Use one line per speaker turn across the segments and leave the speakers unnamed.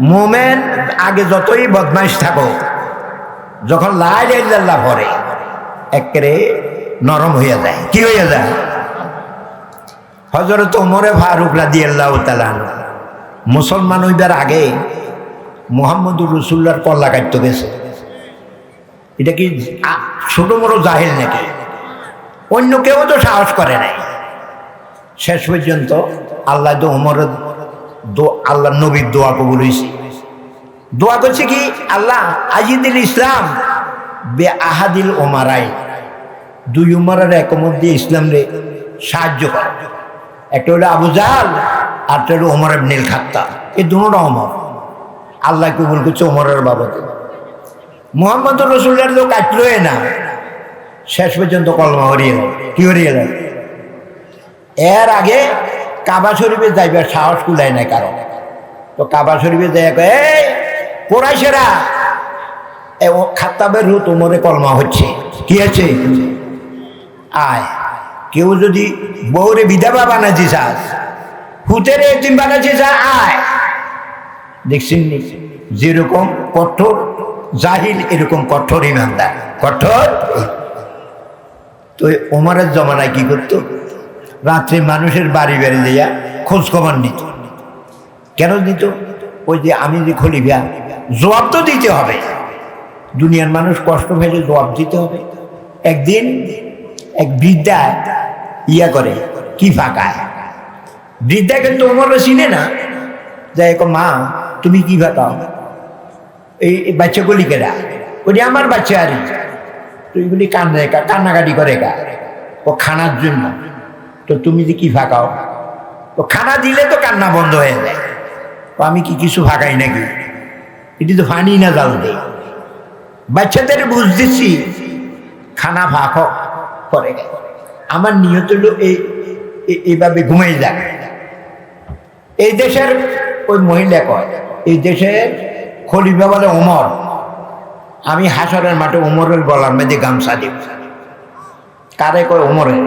মোমেন আগে যতই বদমাইশ থাকো যখন লাই লাইল্লাহ পরে একেবারে নরম হইয়া যায়। কি হইয়া যায়? হজরত ওমরে ফারুক রাদি আল্লাহ তালান মুসলমান হইবার আগে মোহাম্মদুর রসুল্লার কল্লা কাটতে গেছে। এটা কি ছোট বড় জাহিল নাকি? অন্য কেউ তো সাহস করে নাই। শেষ পর্যন্ত আল্লাহ তো ওমরের দো- আল্লাহ নবীর দোয়া কবুল হয়েছে দোয়া করছে কি? আল্লাহ আজিদুল ইসলাম বে আহাদিল ওমারাই। দুই উমারের একমত দিয়ে ইসলাম রে সাহায্য কর। একটা হলো আবু জাহাল আর একটা হলো ওমর নীল খাত্তা এই দুটো অমর আল্লাহ কবুল করছে ওমরের বাবদে। মোহাম্মদ রসুল্লার লোক কাটলোই না। শেষ পর্যন্ত কলমা হরিয়ে কি হরিয়ে এর আগে কাবা শরীফে যাইবার সাহস কুলায় নাই কারণ তো কাবা শরীফে যাই কয়, এই কোরাইশেরা ও খাত্তাবের রু তোমরে কলমা হচ্ছে। কি আছে? আয় কেউ যদি বউরে বিধবা বানাচ্ছি চাস হুতের এতিম বানাচ্ছি চা আয়। দেখছেন যেরকম কঠোর জাহিল এরকম কঠোর ইমানদার। কঠোর? তো ওমরের জমানায় কি করতো? রাত্রে মানুষের বাড়ি বাড়ি দিয়া খোঁজ খবর নিত। কেন নিত? ওই যে আমি যে খলিফা, জবাব তো দিতে হবে। দুনিয়ার মানুষ কষ্ট ভেবে জবাব দিতে হবে। একদিন এক বৃদ্ধা ইয়া করে, কি ফাঁকায় বৃদ্ধা কিন্তু ওমরও চিনে না। যে এক মা, তুমি কি ফাঁকাও এই বাচ্চাগুলি কেরা ওটি আমার বাচ্চা আর। তো এগুলি কান্দে কা, কান্নাকাটি করে কা? ও খানার জন্য। তো তুমি যে কি ফাঁকাও তো খানা দিলে তো কান্না বন্ধ হয়ে যায়। আমি কি কিছু ফাঁকাই নাকি? এটি তো ফানি না জাল দেই বাচ্চাদের বুঝতেছি, খানা ফাঁক করে। আমার হলো এই এইভাবে ঘুমাই যায় এই দেশের ওই মহিলা কয়, এই দেশের খলিফা বলে ওমর। আমি হাসরের মাঠে ওমরের গলার মধ্যে গামছা দিব কারে কয় ওমরের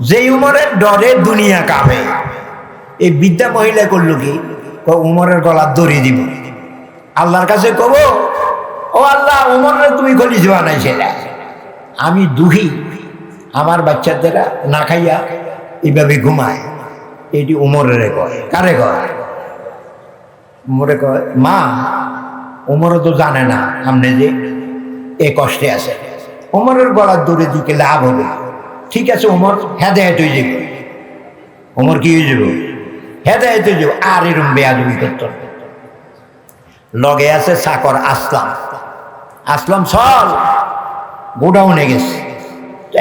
যেই উমরের ডরে দুনিয়া কাঁপে। এই বিদ্যা মহিলা করল কি? উমরের গলার দড়ি দিব। আল্লাহর কাছে কব, ও আল্লাহ উমরের তুমি খলি যাওয়া নাই সেটা আমি দুহি আমার বাচ্চাদেরা না খাইয়া এইভাবে ঘুমায়। এটি উমরের কয়। কারে কয়? কয়, মা, উমরও তো জানে না। আপনি যে এ কষ্টে আছে। উমরের গলার দূরের দিকে লাভ হবে। ঠিক আছে উমর হেদায়ত হয়ে যাবে। উমর কি হয়ে যাবে? হেদায়ত হয়ে যাবে। আর এরম বেয়াদবি করত। লগে আছে চাকর আসলাম। আসলাম চল গোডাউনে গেছে।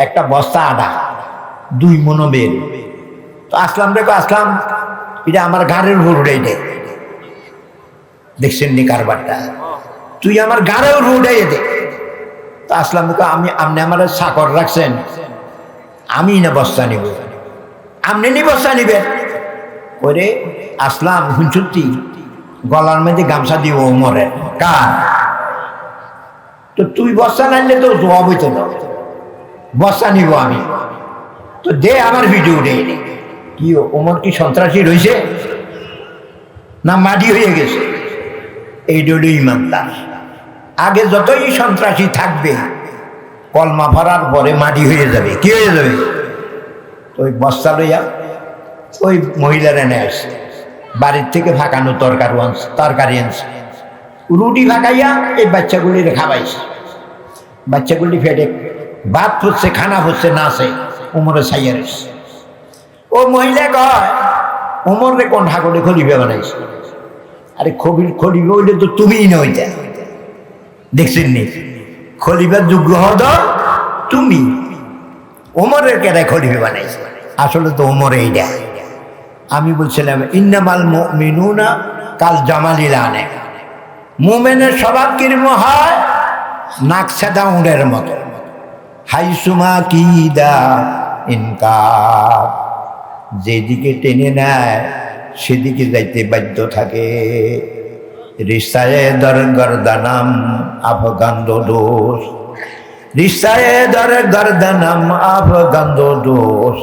একটা বস্তা আডা দুই মনো বের তো আসলাম দেখো আসলাম। এটা আমার ঘাড়ের উপর উড়াই দে। দেখছেন নি কারবারটা? তুই আমার গাড়েও উড়াই দে। তো আসলাম দেখো আমি আপনি আমার চাকর রাখছেন। আমি না বস্তা নিব। আপনি নি বস্তা নিবেন। করে আসলাম হুঁচুতি গলার মধ্যে গামছা দিব মরে। কার? তো তুই বস্তা নাইলে তো জবাব হইতো না। বস্তা নিব আমি। তো দে আমার ভিডিও দে। কি ওমর কি সন্ত্রাসী রয়েছে না মাটি হয়ে গেছে? এই ডলি ইমানদার। আগে যতই সন্ত্রাসী থাকবে কলমা ফারার পরে মাটি হয়ে যাবে। কি হয়ে যাবে? ওই বস্তা লইয়া ওই মহিলার এনে আসছে। বাড়ির থেকে ফাঁকানো তরকারি আনছে তরকারি আনছে। রুটি ফাঁকাইয়া এই বাচ্চাগুলির খাওয়াইছে বাচ্চাগুলি ফেটে ভাত ফুটছে খানা হচ্ছে না নাচে, উমরে ছাইয়া রয়েছে ও মহিলা কয়, উমরে কোন ঠাকুরে খলিফা বানাইছে? আরে খবির খলিফা হইলে তো তুমিই না ওইটা দেখছেন নি? খলিফার যোগ্য হদ তুমি। ওমরের কেটায় খলিফা বানাইছে? আসলে তো ওমরে এইটা আমি বলছিলাম, ইন্নামাল মিনুনা কাল জামালিল আনে। মোমেনের স্বভাব কিরম হয়? নাক সাদা উড়ের মতো। হাইসুমা কিদা ইনকার যেদিকে টেনে নেয়, সেদিকে যাইতে বাধ্য থাকে। রিসায়ে দর গর্দানাম আফগান্দ দোষ। রিসায়ে দর গর্দানাম আফগান্দ দোষ।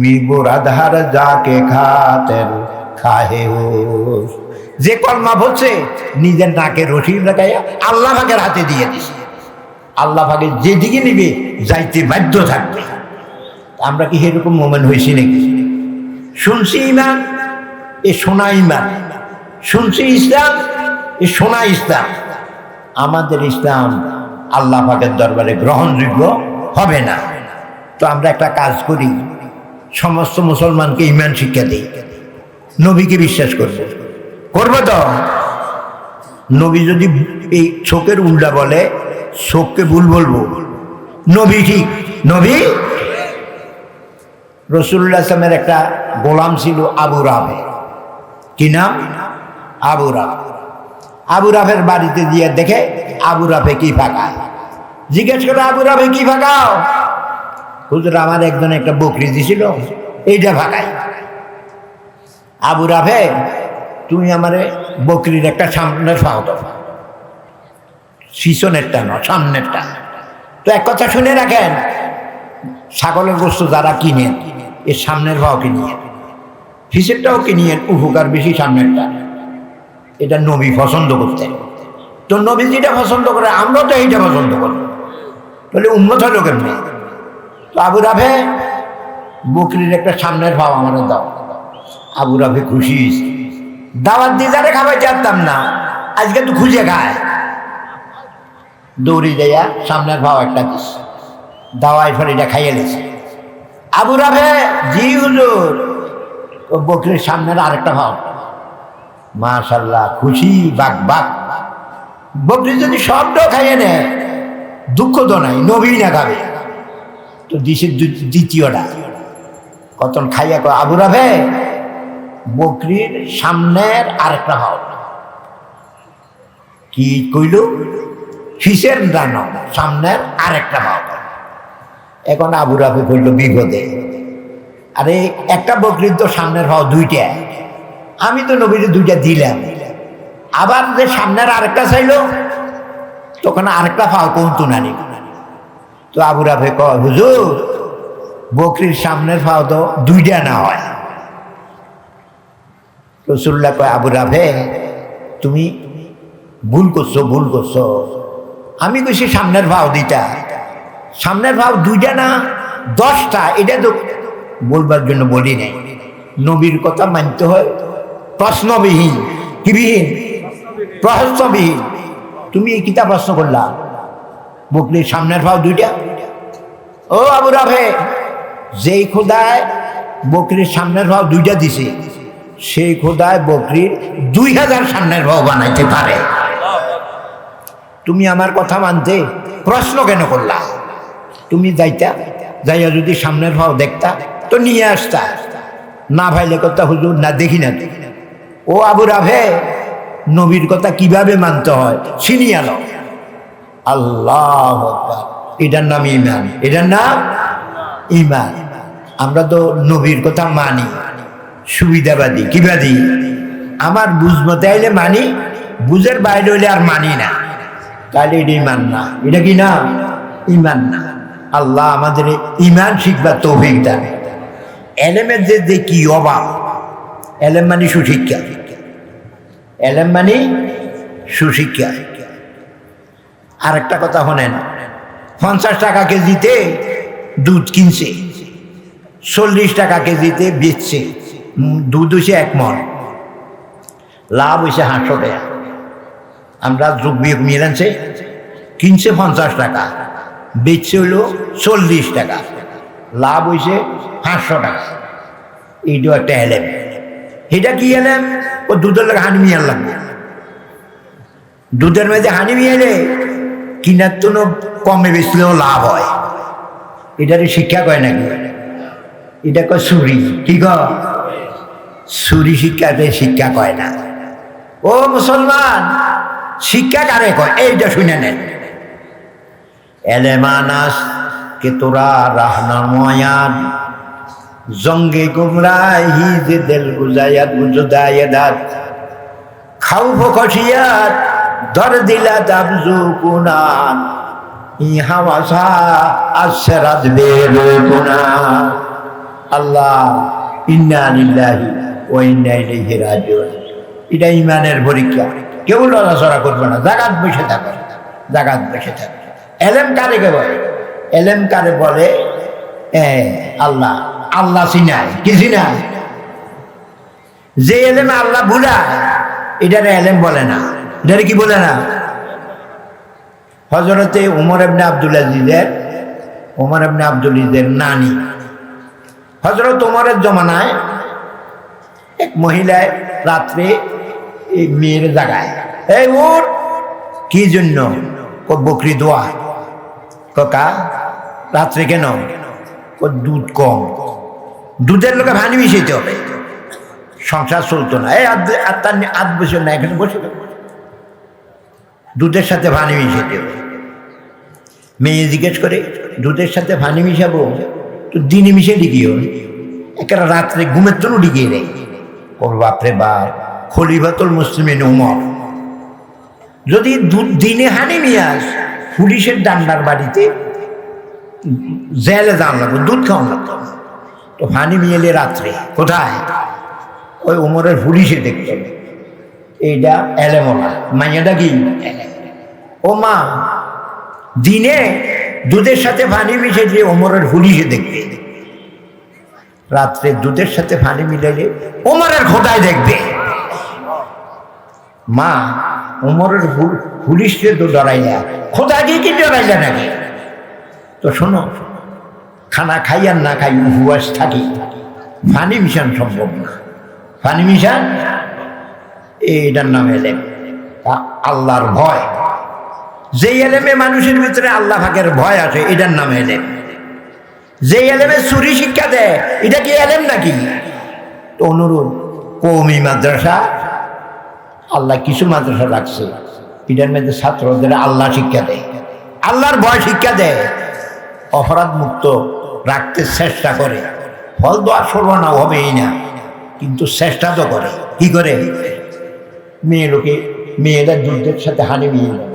মিগুর আধার যাকে খাতের খাহে যে কলমা বলছে, নিজের নাকে রশি লাগাইয়া আল্লাহ ভাগের হাতে দিয়ে দিছে। আল্লাহ ভাগে যেদিকে নিবে, যাইতে বাধ্য থাকবে। আমরা কি সেরকম মোমেন্ট হয়েছি নাকি? শুনছি ইমান এ সোনা ইমান শুনছি ইসলাম, এ সোনা ইসলাম। আমাদের ইসলাম আল্লাহ পাকের দরবারে গ্রহণযোগ্য হবে না। তো আমরা একটা কাজ করি, সমস্ত মুসলমানকে ইমান শিক্ষা দিই। নবীকে বিশ্বাস করব করব তো? নবী যদি এই চোখের উল্টা বলে, চোখকে ভুল বলব। নবী ঠিক। নবী? রসুল্লাহ আসলামের একটা গোলাম ছিল আবু রাবে। কি নাম? আবু রাব। আবু রাফের বাড়িতে দিয়ে দেখে আবু রাফে কি ফাঁকায়। জিজ্ঞেস করে, আবু রাফে, কি ফাঁকাও? হুজুর, আমার একজন একটা বকরি দিছিল, এইটা ফাঁকাই আবু রাফে, তুমি আমারে বকরির একটা সামনের ফাও দাও। শিশনেরটা ন সামনেরটা। তো এক কথা শুনে রাখেন, ছাগলের বস্তু যারা কিনেন, এর সামনের ভাও কিনিয়ে ফিসেরটাও কিনিয়ে, উপকার বেশি সামনেরটা। এটা নবী পছন্দ করতেন তো নবী যেটা পছন্দ করে, আমরা তো এইটা পছন্দ করি। তাহলে উন্নত হলো কেমনি? তো আবু রাফে বকরির একটা সামনের ভাব আমার দাও। আবু রাফে খুশি। দাওয়াত দিয়ে যারে খাবার জানতাম না, আজকে তো খুঁজে খায়। দৌড়ি যাইয়া সামনের ভাব একটা দিস। দাওয়াই ফলে এটা খাইয়ে লেছে। আবু রাফে, জি হুজুর, ও বকরির সামনের আরেকটা ভাব। মাশাল্লাহ খুশি, বাক বাক। বকরি যদি সবটাও খাইয়ে নেয় দুঃখ তো নাই নবী না খাবে। তো দিছে দ্বিতীয়টা। কতন খাইয়া আবু রাফে, বকরির সামনের আরেকটা ভাব কি কইল? ফিসের দান সামনের আরেকটা ভাব এখন আবু রাফে কইল, বিপদে। আরে, একটা বকরির তো সামনের ভাও দুইটা। আমি তো নবীর দুইটা দিলাম। আবার যে সামনের আরেকটা চাইলো, তখন আরেকটা ফাও কৌতু নানি। তো আবু রাফে কয়, হুজুর, বকরির সামনের ফাও তো দুইটা না হয়। রসুল্লাহ কয়, আবু রাফে, তুমি ভুল করছ ভুল করছ। আমি কইছি সামনের ভাও দুইটা। সামনের ভাও দুইটা না, দশটা, এটা তো বলবার জন্য বলি নাই। নবীর কথা মানতে হয়। প্রশ্নবিহীন। কিবিহীন? প্রহস্যবিহীন তুমি এই কিতাব প্রশ্ন করলা। বকরির সামনের ভাও দুইটা। ও আবু রাফে, যেই খোদায় বকরির সামনের ভাও দুইটা দিছে, সেই খোদায় বকরির দুই হাজার সামনের ভাও বানাইতে পারে। তুমি আমার কথা মানতে প্রশ্ন কেন করলা? তুমি যাইতা, যাইয়া যদি সামনের ভাও দেখতা, তো নিয়ে আসতা। না ভাইলে কথা হুজুর, না দেখি না। তো। ও আবু রাভে, নবীর কথা কীভাবে মানতে হয়? ছিনিয়ে আলো আল্লাহ এটার নাম ইমান এটার নাম ইমান আমরা তো নবীর কথা মানি। সুবিধাবাদী। কিবাদী? আমার বুঝ মতে আইলে মানি, বুঝের বাইরে হইলে আর মানি না। তাহলে এটা ইমান না। এটা কি না? ইমান না। আল্লাহ আমাদের ইমান শিখবার তৌফিক দেন। এলেমের যে কি অভাব, এলেম মানে সুশিক্ষা। এলেম মানে সুশিক্ষা। আর একটা কথা শোনেন, পঞ্চাশ টাকা কেজিতে দুধ কিনছে, চল্লিশ টাকা কেজিতে বেচছে, দুধ হয়েছে এক মন, লাভ হয়েছে হাঁসশো টাকা। আমরা যোগ বিয়োগ মিলানছে কিনছে পঞ্চাশ টাকা, বেচছে হলো চল্লিশ টাকা, লাভ হয়েছে পাঁচশো টাকা। এইটাও একটা এলেম। এটা কি এলেম? ও দুধের লাগে হানি মিয়ার লাগবে। দুধের মধ্যে হানি মিয়ালে কিনার জন্য কমে বেচলেও লাভ হয়। এটারে শিক্ষা কয় নাকি? এটা কয় চুরি কি চুরি শিক্ষাতে শিক্ষা কয় না। ও মুসলমান, শিক্ষা কারে কয়? এইটা শুনে নেন এলেমানাস কে তোরা রাহনাময়ান জঙ্গে গুমরাহি যে দেল গুজায়াত বুজুদায়াদাত খাউফ খসিয়াত ধর দিলা দাবজু কুনান ইহা ওয়াসা আসরাত বেরুনা আল্লাহ, ইন্না লিল্লাহি ওয়া ইন্না ইলাইহি রাজিউন। এটা ইমানের পরীক্ষা। কেউ লড়াচড়া করবে না। জাগাত বসে থাকবে জাগাত বসে থাকবে এলেম কারে কে বলে? এলেম কারে বলে? আল্লাহ। আল্লাহ চিনায়। কি চিনায়? যে এলেম আল্লাহ বুড়ায় এটারে এলেম বলে না। এটারে কি বলে না? হজরতে উমর এবনে আব্দুল আজিজের, উমর এবনে আব্দুল আজিজের নানি। হজরত উমরের জমানায় এক মহিলায় রাত্রে এই মেয়ের জাগায়, এই ওর কি জন্য? ও বকরি দোয়া? কাকা রাত্রে কেন? ও দুধ কম। দুধের লোকে ভানি মিশাইতে হবে। সংসার চলতো না। এই আধ আত্মার আধ বছর না, এখানে বসে দুধের সাথে ভানি মিশাইতে হবে। মেয়ে জিজ্ঞেস করে, দুধের সাথে ভানি মিশাবো? তো দিনে মিশে ডিগিয়ে একেবারে রাত্রে ঘুমের জন্য ডিগিয়ে নেই। ওর বাপরে বাপ, খলিফাতুল মুসলিমিন উমর। যদি দিনে হানি মিয়াস পুলিশের ডান্ডার বাড়িতে জেলে দাম লাগবে, দুধ খাওয়ান লাগতো তো হানি মিয়েলে রাত্রে। কোথায়? ওই উমরের পুলিশে হবে। এইটা এলেমলা মাইয়াটা কি? ও মা, দিনে দুধের সাথে পানি মিশে যে ওমরের পুলিশে দেখবে। রাত্রে দুধের সাথে পানি মিলাইলে ওমরের খোদায় দেখবে। মা, ওমরের হু- পুলিশকে তো ডরাইলা। খোদাকে কি ডরাইলা নাকি? তো শোনো খানা খাই আর না খাই উপবাস থাকি। পানি মিশন সম্ভব না। পানি মিশন? এইটার নাম এলেম। আল্লাহর ভয়। যে এলেমে মানুষের ভিতরে আল্লাহ ভাগের ভয় আছে, এটার নাম এলেম। যে এলেমে চুরি শিক্ষা দেয়, এটা কি এলেম নাকি? অনুরোধ কৌমি মাদ্রাসা, আল্লাহ কিছু মাদ্রাসা রাখছে। এটার মধ্যে ছাত্রদের আল্লাহ শিক্ষা দেয়। আল্লাহর ভয় শিক্ষা দেয়। অপরাধ মুক্ত রাখতে চেষ্টা করে। ফল তো আর সর্বনা হবেই না। কিন্তু চেষ্টা তো করে। কি করে? মেয়ে লোকে মেয়েরা যুদ্ধের সাথে হানি মিয়ে যায়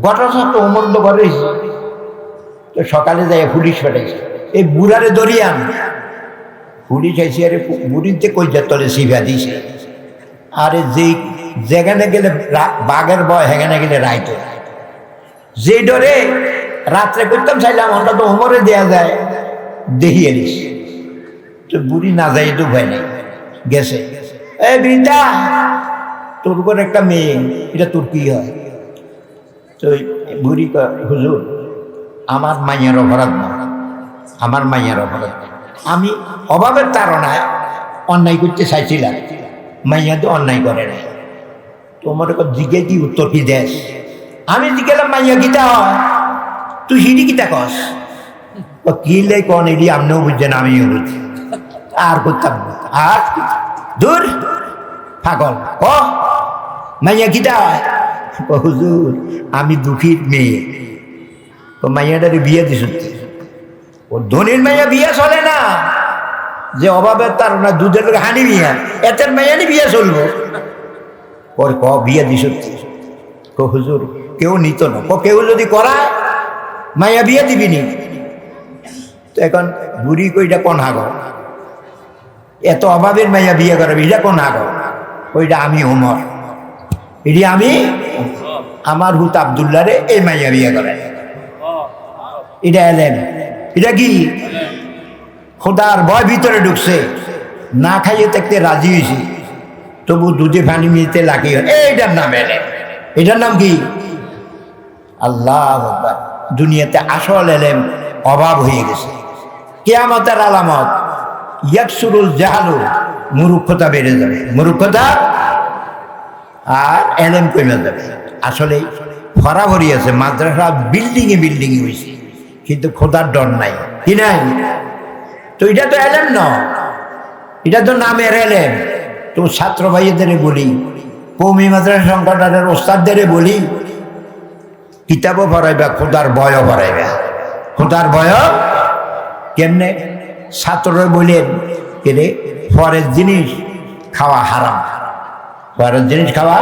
ঘটনা তো করে তো সকালে যায় পুলিশ পাঠাইছে এই বুড়ারে দরিয়ান পুলিশ আইসি আরে বুড়িতে কই যা তলে সিভা দিছে। আরে যেই, যেখানে গেলে বাঘের বয় সেখানে গেলে রাইতে। যে ডরে রাত্রে করতাম চাইলাম আমরা তো হোমরে দেয়া যায়। দেখিয়ে দিস। তো বুড়ি না যাই তো ভয় নাই। গেছে। এই বৃন্দা তোর উপর একটা মেয়ে, এটা তোর কি হয়? তো বুড়ি হুজুর, আমার মাইয়ার অপরাধ না। আমার মাইয়ার অপরাধ আমি অভাবের তাড়নায় অন্যায় করতে চাইছিলাম। মাইয়া তো অন্যায় করে নাই। তোমার জিগে কি উত্তর কি দেশ আমি জিজ্ঞালাম মাইয়া কিতা হয় তুই হিডি কিতা কস। ও কি লাই কন এডি আপনিও বুঝছেন আমিও বুঝছি আর করতাম না। আর দূর পাগল ক মাইয়া হয় হুজুর আমি দুঃখীর মেয়ে ও মাইয়াটারে বিয়ে দিস ও ধনির মাইয়া বিয়ে চলে না যে অভাবের তার না দুধের লোক হানি বিয়া এতের মাইয়ানি বিয়ে চলবো ওর ক বিয়ে দিস ক হুজুর কেউ নিত না ক কেউ যদি করায় মাইয়া বিয়ে দিবি নি তো এখন বুড়ি কইটা কোন হাগ এত অভাবের মাইয়া বিয়ে করাবি, এটা কোন হাগ ওইটা আমি হোমর এটি আমি আমার হুত আবদুল্লারে এই মাইয়া বিয়ে করে এটা এলেন। এটা কি? খোদার ভয় ভিতরে ঢুকছে। না খাইয়ে থাকতে রাজি হয়েছি। তবু দুধে পানি মিলতে লাগে। এইটার নাম এলেন। এটার নাম কি? আল্লাহ। দুনিয়াতে আসল এলেম অভাব হয়ে গেছে। কেয়ামতের আলামত। ইয়াকসুরুল জাহালু মুরুক্ষতা বেড়ে যাবে। মুরুক্ষতা আর এলেম কমে যাবে। আসলে ভরাভরি আছে, মাদ্রাসা বিল্ডিংয়ে বিল্ডিংয়ে হয়েছে কিন্তু খোদার ডর নাই। কি নাই? তো এটা তো এলেম ন। এটা তো নামের এলেম। তো ছাত্র ভাইয়েদের বলি, কৌমি মাদ্রাসা সংগঠনের ওস্তাদদের বলি, কিতাবও পড়াইবা খোদার বয়ও পড়াইবা খোদার বয় কেমনে? ছাত্ররা বলেন কেরে ফরের জিনিস খাওয়া হারাম। ফরের জিনিস খাওয়া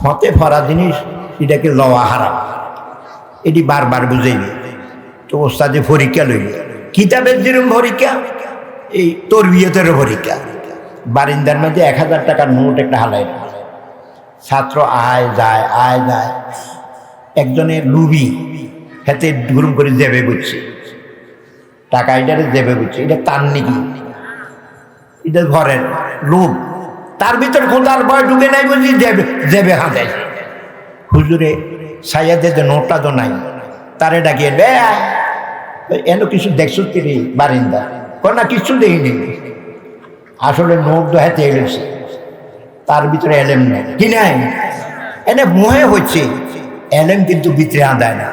ফতে ফরা জিনিস, এটাকে লওয়া হারাম। এটি বারবার বুঝাইবে তো ওস্তাদে পরীক্ষা লইবে কিতাবের যেরকম পরীক্ষা, এই তোর বিয়েতেরও পরীক্ষা। বারিন্দার মধ্যে এক হাজার টাকার নোট একটা হালাই। ছাত্র আয় যায় আয় যায়। একজনের লুবি হাতে ঘুরুম করে দেবে বুঝছে। টাকা এটারে দেবে বুঝছে? এটা তার নাকি? এটা ঘরের লোভ তার ভিতর খোদার ভয় ঢুকে নাই বুঝি দেবে দেবে হাতে হুজুরে সাইয়াদের যে নোটটা তো নাই। তারে ডাকিয়ে বে এন কিছু দেখছ কি বারিন্দা? কর না, কিছু দেয়নি আসলে নোট তো হাতে এলেছে তার ভিতরে এলেম নেই। কি নাই? এনে মোহে হচ্ছে। এলেম কিন্তু ভিতরে আদায় না।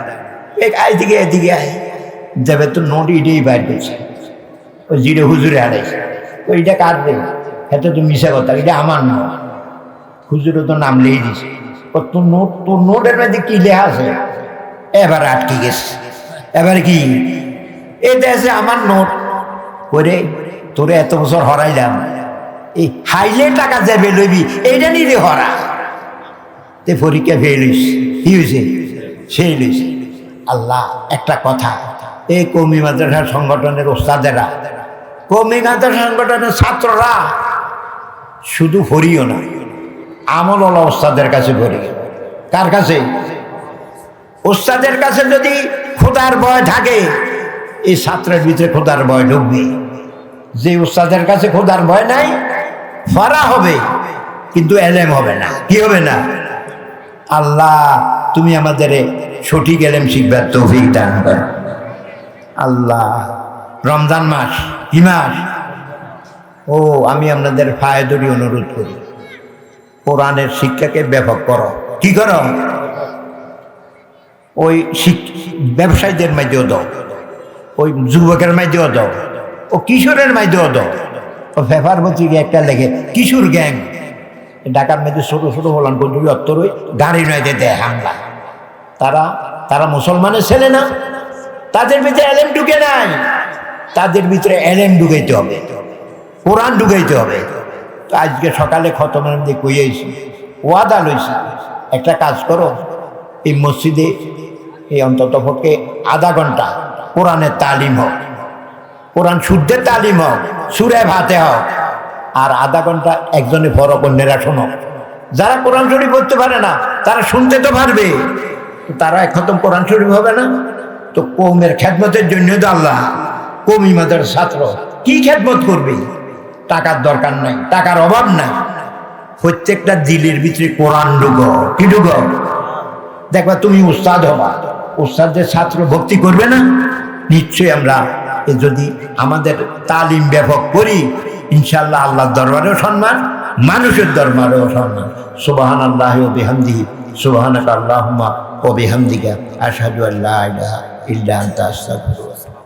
এদিকে এদিকে আয়। যাবে তো নোট ইটেই বাইর করছে। ওই জিরে হুজুরে হারাইছে। ওইটা কার রে এটা তো মিশা কথা এটা আমার না হুজুরে তো নাম লিখে দিছে তোর নোট তোর নোটের মধ্যে কি লেখা আছে? এবার আটকে গেছে। এবার কি? এটা আছে আমার নোট। করে তোরে এত বছর হরাই হরাইলাম। এই হাইলে টাকা যাবে লইবি এইটা নিলে হরা। তে পরীক্ষা ফেল হইস কি হয়েছে সেই লইছে আল্লাহ, একটা কথা। এই কৌমি মাদ্রাসা সংগঠনের ওস্তাদেরা। কৌমি মাদ্রাসা সংগঠনের ছাত্ররা শুধু হরিও না আমল ওস্তাদের কাছে ভরি। কার কাছে? ওস্তাদের কাছে যদি খোদার ভয় থাকে, এই ছাত্রের ভিতরে খোদার ভয় ঢুকবে। যে ওস্তাদের কাছে খোদার ভয় নাই, ফরা হবে, কিন্তু এলেম হবে না। কি হবে না? আল্লাহ, তুমি আমাদের সঠিক এলেম শিখবার তৌফিক দান কর। আল্লাহ। রমজান মাস কি মাস। ও, আমি আপনাদের ফায়দরি অনুরোধ করি। কোরআনের শিক্ষাকে ব্যাপক করো। কি করো? ওই ব্যবসায়ীদের মাঝেও দাও। ওই যুবকের মাঝেও দাও। ও কিশোরের মাঝেও দাও। ও পেপার পত্রিকা একটা লেখে, কিশোর গ্যাং। ঢাকার মধ্যে ছোটো ছোটো হলাম কিন্তু অত্তর ওই গাড়ি নয় দেয় হামলা। তারা তারা মুসলমানের ছেলে না। তাদের ভিতরে এলেম ঢুকে নাই। তাদের ভিতরে এলেম ঢুকাইতে হবে। কোরআন ঢুকাইতে হবে। তো আজকে সকালে খতমের মধ্যে কইয়াইছি ওয়াদা লইছি। একটা কাজ করো, এই মসজিদে এই অন্তত পক্ষে আধা ঘণ্টা কোরআনের তালিম হোক। কোরআন শুদ্ধের তালিম হোক, সুরে ভাতে হোক। আর আধা ঘণ্টা একজনে বড় কন্যারা শোনো। যারা কোরআন শরীফ পড়তে পারে না, তারা শুনতে তো পারবে। তারা এক খতম কোরআন শরীফ হবে না। তো কৌমের খেদমতের জন্য তো আল্লাহ কৌমি মাদের ছাত্র। কি খেদমত করবে? টাকার দরকার নাই, টাকার অভাব নাই। প্রত্যেকটা দিলের ভিতরে কোরআন ঢুকো। কি ঢুকো? দেখবা তুমি উস্তাদ হবা। উস্তাদের ছাত্র ভক্তি করবে না? নিশ্চয়ই আমরা যদি আমাদের তালিম ব্যাপক করি ইনশাল্লাহ আল্লাহর দরবারেও সম্মান, মানুষের দরবারেও সম্মান। সুবাহান আল্লাহ বেহামদিহি। সুবাহান আল্লাহমা ও বেহামদিকা আশহাদু আল্লাহ ইলাহা ইল্লা আনতা আস্তাগফিরুকা।